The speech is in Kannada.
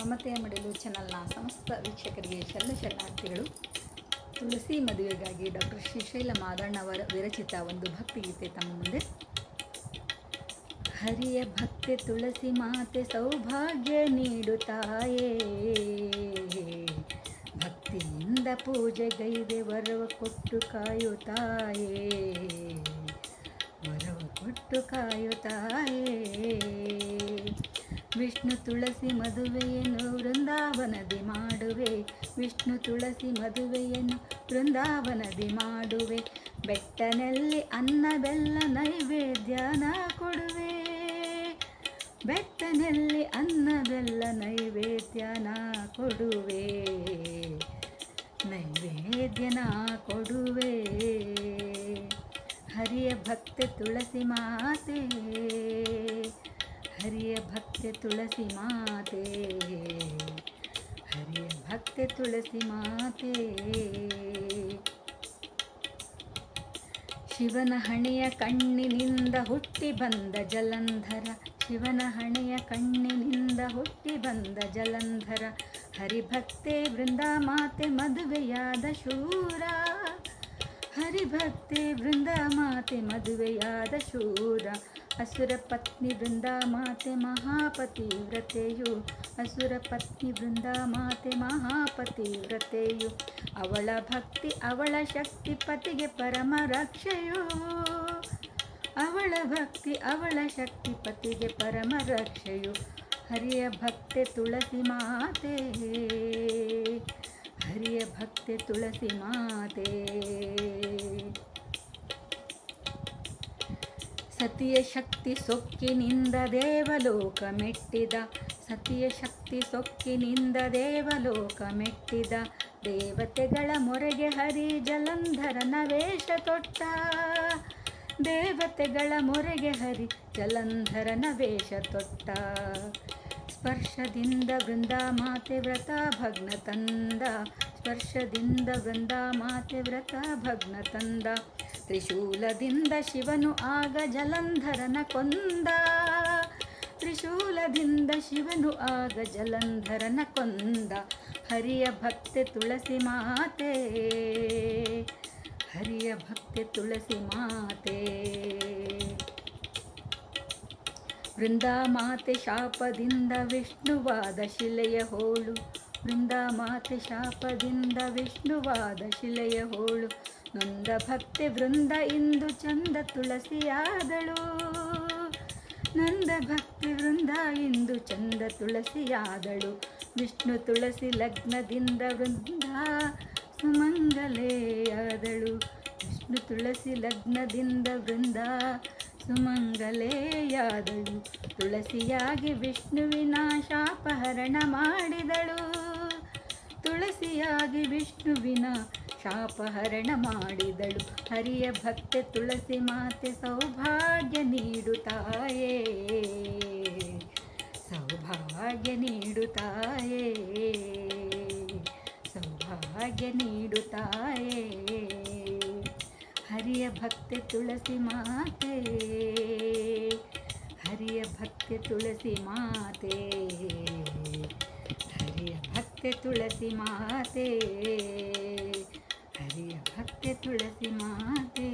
ಮಮತೆಯ ಮಡಿಲು ಚಾನಲ್ನ ಸಮಸ್ತ ವೀಕ್ಷಕರಿಗೆ ಶರಣ ಶರಣಾರ್ಥಿಗಳು. ತುಳಸಿ ಮದುವೆಗಾಗಿ ಡಾಕ್ಟರ್ ಶ್ರೀಶೈಲ ಮಾದಣ್ಣವರ ವಿರಚಿತ ಒಂದು ಭಕ್ತಿಗೀತೆ ತಮ್ಮ ಮುಂದೆ. ಹರಿಯ ಭಕ್ತೆ ತುಳಸಿ ಮಾತೆ ಸೌಭಾಗ್ಯ ನೀಡುತ್ತಾಯೇ. ಭಕ್ತಿಯಿಂದ ಪೂಜೆಗೈದೆ ವರವ ಕೊಟ್ಟು ಕಾಯುತ್ತಾಯೇ. ವರವ ಕೊಟ್ಟು ಕಾಯುತ್ತಾಯೇ. ವಿಷ್ಣು ತುಳಸಿ ಮದುವೆಯನ್ನು ವೃಂದಾವನದಿ ಮಾಡುವೆ. ವಿಷ್ಣು ತುಳಸಿ ಮದುವೆಯನ್ನು ವೃಂದಾವನದಿ ಮಾಡುವೆ. ಬೆಟ್ಟನಲ್ಲಿ ಅನ್ನ ಬೆಲ್ಲ ನೈವೇದ್ಯನ ಕೊಡುವೆ. ಬೆಟ್ಟನಲ್ಲಿ ಅನ್ನ ಬೆಲ್ಲ ನೈವೇದ್ಯನ ಕೊಡುವೆ. ನೈವೇದ್ಯನ ಕೊಡುವೆ. ಹರಿಯ ಭಕ್ತ ತುಳಸಿ ಮಾತೆ. ಹರಿಯ ಭಕ್ತೆ ತುಳಸಿ ಮಾತೆ ಹರಿಯ ಭಕ್ತೆ ತುಳಸಿ ಮಾತೆ ಶಿವನ ಹಣೆಯ ಕಣ್ಣಿನಿಂದ ಹುಟ್ಟಿ ಬಂದ ಜಲಂಧರ ಶಿವನ ಹಣೆಯ ಕಣ್ಣಿನಿಂದ ಹುಟ್ಟಿ ಬಂದ ಜಲಂಧರ ಹರಿಭಕ್ತೆ ವೃಂದಾಮಾತೆ ಮದುವೆಯಾದ ಶೂರ ಹರಿಭಕ್ತೆ ವೃಂದಾಮಾತೆ ಮದುವೆಯಾದ ಶೂರ ಅಸುರ ಪತ್ನಿ ವೃಂದಾ ಮಾತೆ ಮಹಾಪತಿ ವ್ರತೆಯು. ಅಸುರ ಪತ್ನಿ ವೃಂದಾ ಮಾತೆ ಮಹಾಪತಿ ವ್ರತೆಯು. ಅವಳ ಭಕ್ತಿ, ಅವಳ ಶಕ್ತಿ ಪತಿಗೆ ಪರಮ ರಕ್ಷೆಯು. ಅವಳ ಭಕ್ತಿ, ಅವಳ ಶಕ್ತಿ ಪತಿಗೆ ಪರಮ ರಕ್ಷೆಯು. ಹರಿಯ ಭಕ್ತೆ ತುಳಸಿ ಮಾತೆ. ಹರಿಯ ಭಕ್ತೆ ತುಳಸಿ ಮಾತೆ. ಸತಿಯ ಶಕ್ತಿ ಸೊಕ್ಕಿನಿಂದ ದೇವಲೋಕ ಮೆಟ್ಟಿದ ಸತಿಯ ಶಕ್ತಿ ಸೊಕ್ಕಿನಿಂದ ದೇವಲೋಕ ಮೆಟ್ಟಿದ ದೇವತೆಗಳ ಮೊರೆಗೆ ಹರಿ ಜಲಂಧರನ ವೇಷ ತೊಟ್ಟ. ದೇವತೆಗಳ ಮೊರೆಗೆ ಹರಿ ಜಲಂಧರನ ವೇಷ ತೊಟ್ಟ. ಸ್ಪರ್ಶದಿಂದ ವೃಂದಾಮಾತೆ ವ್ರತ ಭಗ್ನ ತಂದ. ಸ್ಪರ್ಶದಿಂದ ವೃಂದಾಮಾತೆ ವ್ರತ, ಭಗ್ನ ತಂದ. ತ್ರಿಶೂಲದಿಂದ ಶಿವನು ಆಗ ಜಲಂಧರನ ಕೊಂದ. ತ್ರಿಶೂಲದಿಂದ ಶಿವನು ಆಗ ಜಲಂಧರನ ಕೊಂದ. ಹರಿಯ ಭಕ್ತೆ ತುಳಸಿ ಮಾತೆ, ಹರಿಯ ಭಕ್ತೆ ತುಳಸಿ ಮಾತೆ. ವೃಂದಾಮಾತೆ ಶಾಪದಿಂದ ವಿಷ್ಣುವಾದ ಶಿಲೆಯ ಹೋಳು. ವೃಂದಾಮಾತೆ ಶಾಪದಿಂದ ವಿಷ್ಣುವಾದ ಶಿಲೆಯ ಹೋಳು. ನೊಂದ ಭಕ್ತಿ ವೃಂದ ಇಂದು ಚಂದ ತುಳಸಿಯಾದಳು. ನಂದ ಭಕ್ತಿ ವೃಂದ ಇಂದು ಚಂದ ತುಳಸಿಯಾದಳು. ವಿಷ್ಣು ತುಳಸಿ ಲಗ್ನದಿಂದ ವೃಂದ ಸುಮಂಗಲೆಯಾದಳು. ವಿಷ್ಣು ತುಳಸಿ ಲಗ್ನದಿಂದ ವೃಂದ ಸುಮಂಗಲೆಯಾದಳು. ತುಳಸಿಯಾಗಿ ವಿಷ್ಣುವಿನ ಶಾಪಹರಣ ಮಾಡಿದಳು. ತುಳಸಿಯಾಗಿ ವಿಷ್ಣುವಿನ ಶಾಪಹರಣ ಮಾಡಿದಳು. ಹರಿಯ ಭಕ್ತೆ ತುಳಸಿ ಮಾತೆ ಸೌಭಾಗ್ಯ ನೀಡುತ್ತಾಯೇ ಸೌಭಾಗ್ಯ ನೀಡುತ್ತಾಯೇ ಸೌಭಾಗ್ಯ ನೀಡುತ್ತಾಯೇ ಹರಿಯ ಭಕ್ತೆ ತುಳಸಿ ಮಾತೆ. ಹರಿಯ ಭಕ್ತೆ ತುಳಸಿ ಮಾತೆ. ಹರಿಯ ಭಕ್ತೆ ತುಳಸಿ ಮಾತೆ ಹರಿಯ ಭಕ್ತೆ ತುಳಸಿ ಮಾತೆ